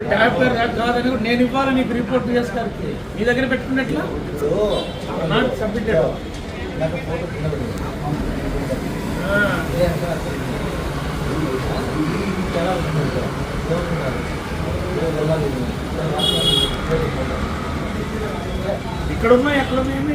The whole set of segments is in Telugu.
యాప్ కాదని కూడా నేను ఇవ్వాలి నీకు రిపోర్ట్ చేసి గారికి మీ దగ్గర పెట్టుకున్నట్లా నాట్ సబ్మిటెడ్ ఇక్కడ ఉన్నాయి ఎక్కడ ఉన్నాయని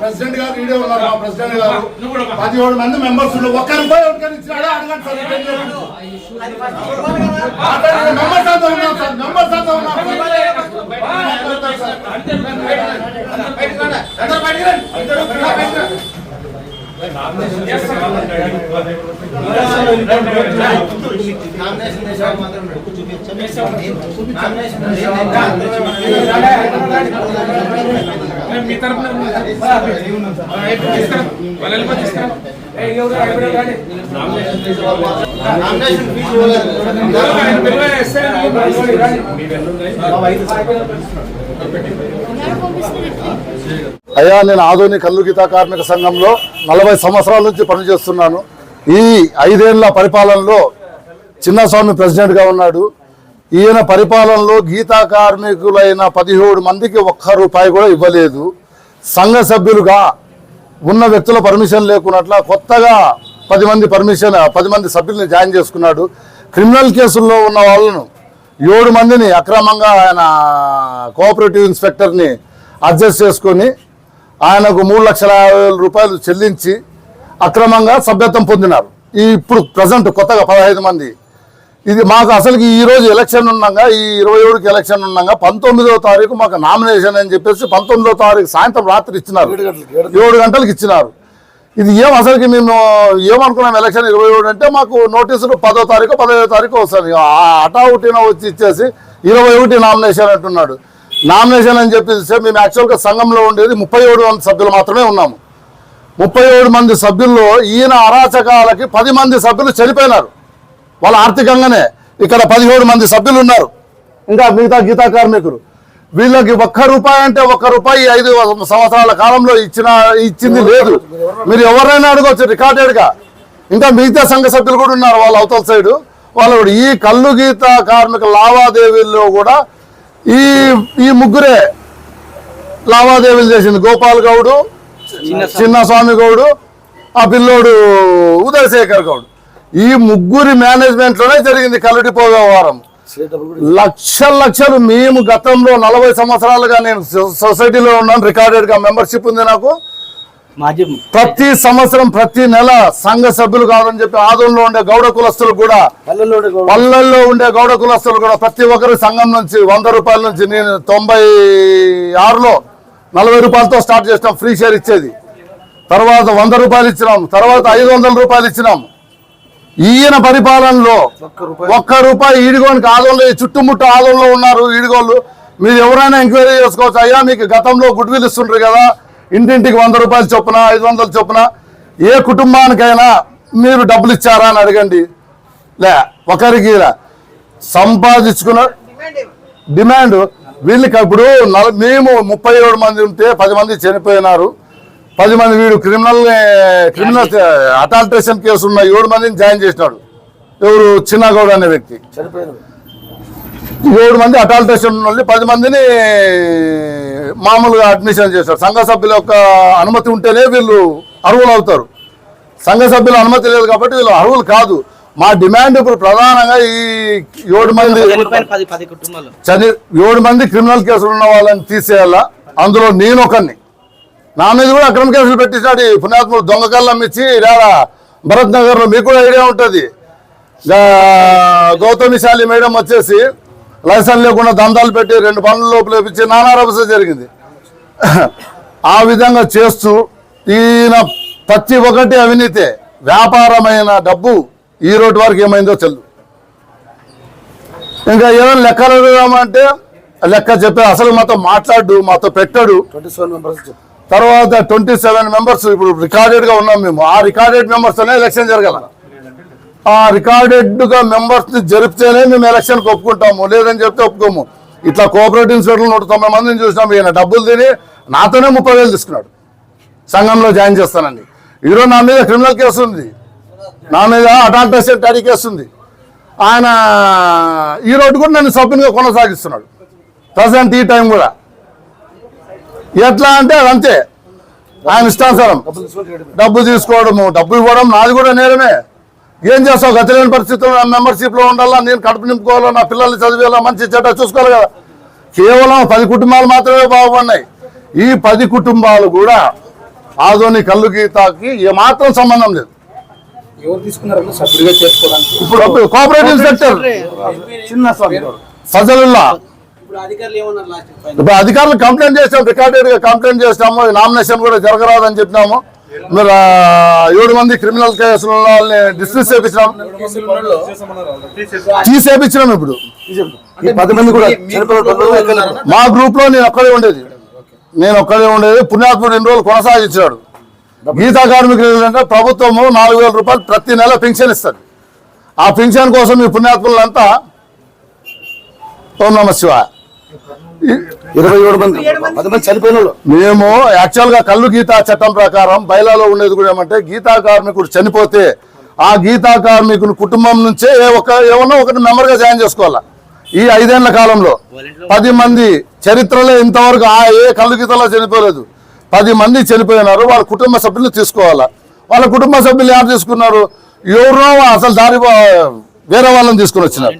ప్రెసిడెంట్ గారు వీడియో ఉన్నారు మా ప్రెసిడెంట్ గారు పదిహేడు మంది మెంబర్స్ ఉన్నారు ఒక్క రూపాయి ఒకరికి ఇచ్చినాడా అడగండి సార్ మెంబర్స్ అంతా ఉన్నాం సార్ మెంబర్స్ అంతా ఉన్నాం సార్. మీ తరపున అయ్యా నేను ఆధునిక కల్లు గీతా కార్మిక సంఘంలో నలభై సంవత్సరాల నుంచి పనిచేస్తున్నాను. ఈ ఐదేళ్ళ పరిపాలనలో చిన్నస్వామి ప్రెసిడెంట్గా ఉన్నాడు. ఈయన పరిపాలనలో గీతా కార్మికులైన పదిహేడు మందికి ఒక్క రూపాయి కూడా ఇవ్వలేదు. సంఘ సభ్యులుగా ఉన్న వ్యక్తుల పర్మిషన్ లేకున్నట్ల కొత్తగా పది మంది పర్మిషన్ పది మంది సభ్యుల్ని జాయిన్ చేసుకున్నాడు. క్రిమినల్ కేసుల్లో ఉన్న వాళ్ళను ఏడు మందిని అక్రమంగా ఆయన కోఆపరేటివ్ ఇన్స్పెక్టర్ని అడ్జస్ట్ చేసుకొని ఆయనకు మూడు లక్షల యాభై వేల రూపాయలు చెల్లించి అక్రమంగా సభ్యత్వం పొందినారు. ఈ ఇప్పుడు ప్రజెంట్ కొత్తగా పదహైదు మంది ఇది మాకు అసలుకి ఈ రోజు ఎలక్షన్ ఉన్నాగా ఈ ఇరవై ఏడుకి ఎలక్షన్ ఉన్నాగా పంతొమ్మిదో తారీఖు మాకు నామినేషన్ అని చెప్పేసి పంతొమ్మిదో తారీఖు సాయంత్రం రాత్రి ఇచ్చినారు. ఏడు గంటలకు ఇచ్చినారు. ఇది ఏం అసలుకి మేము ఏమనుకున్నాం ఎలక్షన్ ఇరవై ఏడు అంటే మాకు నోటీసులు పదో తారీఖు పదహైదో తారీఖు వస్తుంది. ఆ అటావుటిన వచ్చి ఇచ్చేసి ఇరవై ఒకటి నామినేషన్ అంటున్నాడు. నామినేషన్ అని చెప్పేసి మేము యాక్చువల్గా సంఘంలో ఉండేది ముప్పై ఏడు మంది సభ్యులు మాత్రమే ఉన్నాము. ముప్పై ఏడు మంది సభ్యుల్లో ఈయన అరాచకాలకి పది మంది సభ్యులు చనిపోయినారు. వాళ్ళ ఆర్థికంగానే ఇక్కడ పదిహేడు మంది సభ్యులు ఉన్నారు ఇంకా మిగతా గీతా కార్మికులు. వీళ్ళకి ఒక్క రూపాయి అంటే ఒక్క రూపాయి ఐదు సంవత్సరాల కాలంలో ఇచ్చిన ఇచ్చింది లేదు. మీరు ఎవరైనా అడగవచ్చు రికార్డెడ్గా ఇంకా మిగతా సంఘ సభ్యులు కూడా ఉన్నారు వాళ్ళ అవతల సైడ్. వాళ్ళు ఈ కల్లు గీత కార్మిక లావాదేవీల్లో కూడా ఈ ఈ ముగ్గురే లావాదేవీలు చేసింది. గోపాల్ గౌడు చిన్న స్వామి. గౌడు ఆ పిల్లోడు ఉదయశేఖర్ గౌడ్. ఈ ముగ్గురి మేనేజ్మెంట్లోనే జరిగింది కల్లటి వ్యవహారం. లక్షల లక్షలు మేము గతంలో నలభై సంవత్సరాలుగా నేను సొసైటీలో ఉన్నాను రికార్డెడ్గా మెంబర్షిప్ ఉంది నాకు. ప్రతి సంవత్సరం ప్రతి నెల సంఘ సభ్యులు కావాలని చెప్పి ఆదంలో ఉండే గౌడ కులస్తులు కూడా పల్లెల్లో ఉండే గౌడ కులస్తులు కూడా ప్రతి ఒక్కరి సంఘం నుంచి వంద రూపాయల నుంచి నేను తొంభై ఆరులో నలభై రూపాయలతో స్టార్ట్ చేసినాం ఫ్రీ షేర్ ఇచ్చేది. తర్వాత వంద రూపాయలు ఇచ్చినాం తర్వాత ఐదు వందల రూపాయలు ఇచ్చినాం. ఈయన పరిపాలనలో ఒక్క రూపాయి. ఈడిగోనికి ఆదంలో ఈ చుట్టుముట్టు ఆదంలో ఉన్నారు ఈడిగోళ్ళు. మీరు ఎవరైనా ఎంక్వైరీ చేసుకోవచ్చు. అయ్యా మీకు గతంలో గుడ్ విల్ ఇస్తుంటారు కదా. ఇంటింటికి వంద రూపాయలు చొప్పున ఐదు వందలు చొప్పున. ఏ కుటుంబానికైనా మీరు డబ్బులు ఇచ్చారా అని అడగండి. లే ఒకరికి. సంపాదించుకున్న డిమాండ్. వీళ్ళకి ఇప్పుడు నల- మేము ముప్పై ఏడు మంది ఉంటే పది మంది చనిపోయినారు. పది మంది వీడు క్రిమినల్ క్రిమినల్ అటాల్ట్రేషన్ కేసు ఉన్న ఏడు మందిని జాయిన్ చేసినాడు. ఎవరు? చిన్నగౌడ్ అనే వ్యక్తి. ఏడు మంది అటాల్ట్రేషన్ ఉన్న పది మందిని మామూలుగా అడ్మిషన్ చేశారు. సంఘ సభ్యుల యొక్క అనుమతి ఉంటేనే వీళ్ళు అర్హులు అవుతారు. సంఘ సభ్యుల అనుమతి లేదు కాబట్టి వీళ్ళు అర్హులు కాదు. మా డిమాండ్ ఇప్పుడు ప్రధానంగా ఈ ఏడు మంది చని ఏడు మంది క్రిమినల్ కేసులు ఉన్న వాళ్ళని తీసేయాలా? అందులో నేను ఒకరిని నా మీద కూడా అక్రమ కేసులు పెట్టించాడు ఈ పుణ్యాత్ముడు దొంగ కళ్ళం ఇచ్చి ఇలా భరత్ నగర్లో మీకు కూడా ఐడియా ఉంటుంది. గౌతమిశాలి మేడం వచ్చేసి లైసెన్స్ లేకుండా దందాలు పెట్టి రెండు పనుల లోపల ఇచ్చి నానా రభస జరిగింది. ఆ విధంగా చేస్తూ ఈయన ప్రతి ఒక్కటి అవినీతే వ్యాపారమైన డబ్బు ఈ రోడ్డు వరకు ఏమైందో తెలు ఇంకా ఏమైనా లెక్కలు అడుగుదామంటే లెక్క చెప్పే అసలు మాతో మాట్లాడు మాతో పెట్టాడు. తర్వాత ట్వంటీ సెవెన్ మెంబర్స్ ఇప్పుడు రికార్డెడ్గా ఉన్నాం మేము. ఆ రికార్డెడ్ మెంబర్స్తోనే ఎలక్షన్ జరగాల. ఆ రికార్డెడ్గా మెంబర్స్ని జరిపితేనే మేము ఎలక్షన్ ఒప్పుకుంటాము. లేదని చెప్తే ఒప్పుకోము. ఇట్లా కోఆపరేటివ్ ఇన్స్టిట్యూట్లు నూట తొంభై మందిని చూసినాం. ఈయన డబ్బులు తిని నాతోనే ముప్పై వేలు తీసుకున్నాడు. సంఘంలో జాయిన్ చేస్తానండి ఈరోజు నా మీద క్రిమినల్ కేసు ఉంది. నా మీద అటాల్టేషన్ టాడీ కేసు ఉంది. ఆయన ఈ రోడ్డు కూడా నన్ను సభ్యునిగా కొనసాగిస్తున్నాడు. ప్రజెంట్ ఈ టైం కూడా. ఎట్లా అంటే అది అంతే ఆయన ఇష్టానుసారం. డబ్బు తీసుకోవడము డబ్బు ఇవ్వడం నాది కూడా నేరమే. ఏం చేస్తావు? గతి లేని పరిస్థితుల్లో మెంబర్షిప్లో ఉండాలా? నేను కడుపు నింపుకోవాలా? నా పిల్లల్ని చదివేలా? మంచి చెడ్డ చూసుకోవాలి కదా. కేవలం పది కుటుంబాలు మాత్రమే బాగుపడినాయి. ఈ పది కుటుంబాలు కూడా ఆదోని కళ్ళు గీతాకి ఏమాత్రం సంబంధం లేదు. ఇప్పుడు కోఆపరేటివ్ సెక్టర్ చిన్న ఫజలుల్లా ఇప్పుడు అధికారులు కంప్లైంట్ చేసాం రికార్డెడ్గా కంప్లైంట్ చేసినాము నామినేషన్ కూడా జరగరాదని చెప్పినాము. మీరు ఏడు మంది క్రిమినల్ కేసుల వాళ్ళని డిస్మిస్ చేపించినాం. తీసేపించినాం ఇప్పుడు. ఈ పది మంది కూడా మా గ్రూప్లో నేను ఒక్కడే ఉండేది. నేను ఒక్కడే ఉండేది. పుణ్యాత్ముడు ఎన్ని రోజులు కొనసాగించాడు గీతా కార్మికులు అంటే ప్రభుత్వము నాలుగు వేల రూపాయలు ప్రతి నెల పెన్షన్ ఇస్తుంది ఆ పెన్షన్ కోసం ఈ పుణ్యాత్ములంతా ఓం నమ శివాయ. ఈ- ఇరవై ఏడు మంది. పది మంది చనిపోయిన వాళ్ళు మేము యాక్చువల్గా కళ్ళు గీతా చట్టం ప్రకారం బయలాలో ఉండేది కూడా ఏమంటే గీతా కార్మికుడు చనిపోతే ఆ గీతా కార్మికుని కుటుంబం నుంచే ఏ ఒక ఏమన్నా ఒకటి మెంబర్గా జాయిన్ చేసుకోవాలా? ఈ ఐదేళ్ళ కాలంలో పది మంది చరిత్రలో ఇంతవరకు ఆ ఏ కళ్ళు గీతలో చనిపోలేదు. పది మంది చనిపోయినారు వాళ్ళ కుటుంబ సభ్యులు తీసుకోవాలా? వాళ్ళ కుటుంబ సభ్యులు ఎవరు తీసుకున్నారు? ఎవరో అసలు దారి వేరే వాళ్ళని తీసుకుని వచ్చినారు.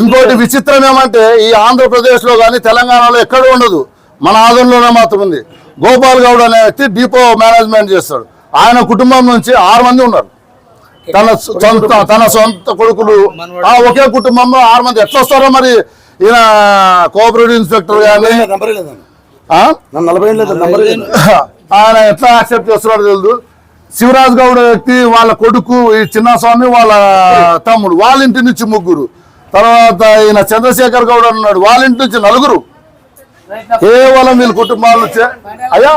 ఇంకోటి విచిత్రం ఏమంటే ఈ ఆంధ్రప్రదేశ్లో కానీ తెలంగాణలో ఎక్కడ ఉండదు. మన ఆదంలోనే మాత్రం ఉంది. గోపాల్ గౌడ్ అనే వ్యక్తి డిపో మేనేజ్మెంట్ చేస్తాడు. ఆయన కుటుంబం నుంచి ఆరు మంది ఉన్నారు. తన సొంత తన సొంత కొడుకులు ఆ ఒకే కుటుంబంలో ఆరు మంది. ఎట్లా వస్తారో మరి? ఈయన కోఆపరేటివ్ ఇన్స్పెక్టర్ కానీ ఆయన ఎట్లా యాక్సెప్ట్ చేస్తున్నాడో తెలియదు శివరాజ్ గౌడ్ వ్యక్తి వాళ్ళ కొడుకు ఈ చిన్నస్వామి వాళ్ళ తమ్ముడు వాళ్ళ ఇంటి నుంచి ముగ్గురు. తర్వాత ఈయన చంద్రశేఖర్ గౌడ్ అన్నాడు వాళ్ళ ఇంటి నుంచి నలుగురు. కేవలం వీళ్ళ కుటుంబాలు అయ్యా?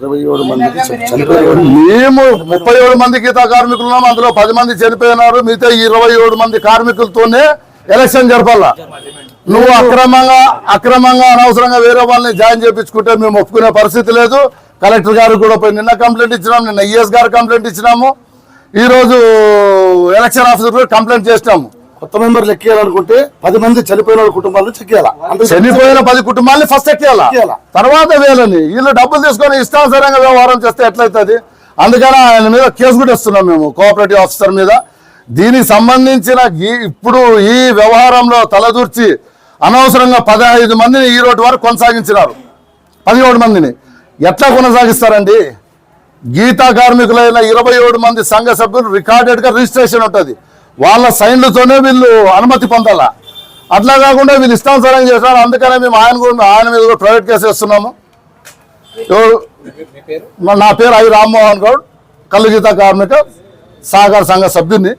ఇరవై ఏడు మందికి. మేము ముప్పై ఏడు మంది గీతా కార్మికులు ఉన్నాం అందులో పది మంది చనిపోయినారు. మిగతా ఇరవై ఏడు మంది కార్మికులతోనే ఎలక్షన్ జరపాలా. నువ్వు అక్రమంగా అక్రమంగా అనవసరంగా వేరే వాళ్ళని జాయిన్ చేయించుకుంటే మేము ఒప్పుకునే పరిస్థితి లేదు. కలెక్టర్ గారికి కూడా పోయి నిన్న కంప్లైంట్ ఇచ్చినాం నిన్న ఈఎస్ గారు కంప్లైంట్ ఇచ్చినాము. ఈ రోజు ఎలక్షన్ ఆఫీసర్ కూడా కంప్లైంట్ చేసినాము. కొత్త మెంబర్లు ఎక్కేయాలనుకుంటే పది మంది చనిపోయిన కుటుంబాలను చెక్కేయాలా అంతే చనిపోయిన పది కుటుంబాలని ఫస్ట్ ఎక్కేయాలా. తర్వాత వేలని. వీళ్ళు డబ్బులు తీసుకొని ఇష్టానుసారంగా వ్యవహారం చేస్తే ఎట్లయితుంది? అందుకని ఆయన మీద కేసు కూడా ఇస్తున్నాం మేము కోఆపరేటివ్ ఆఫీసర్ మీద. దీనికి సంబంధించిన ఇప్పుడు ఈ వ్యవహారంలో తలదూర్చి అనవసరంగా పదహైదు మందిని ఈ రోడ్డు వరకు కొనసాగించినారు. పదిహేడు మందిని. ఎట్లా కొనసాగిస్తారండి? గీతా కార్మికులైన ఇరవై ఏడు మంది సంఘ సభ్యులు రికార్డెడ్గా రిజిస్ట్రేషన్ ఉంటుంది. వాళ్ళ సైన్లతోనే వీళ్ళు అనుమతి పొందాల. అట్లా కాకుండా వీళ్ళు ఇష్టానుసారం చేస్తారు అందుకనే మేము ఆయన కూడా ఆయన మీద కూడా ప్రైవేట్ కేసు వేస్తున్నాము. నా పేరు ఐ రామ్మోహన్ గౌడ్ కళ్ళు గీతా కార్మిక సహకార సంఘ సభ్యుని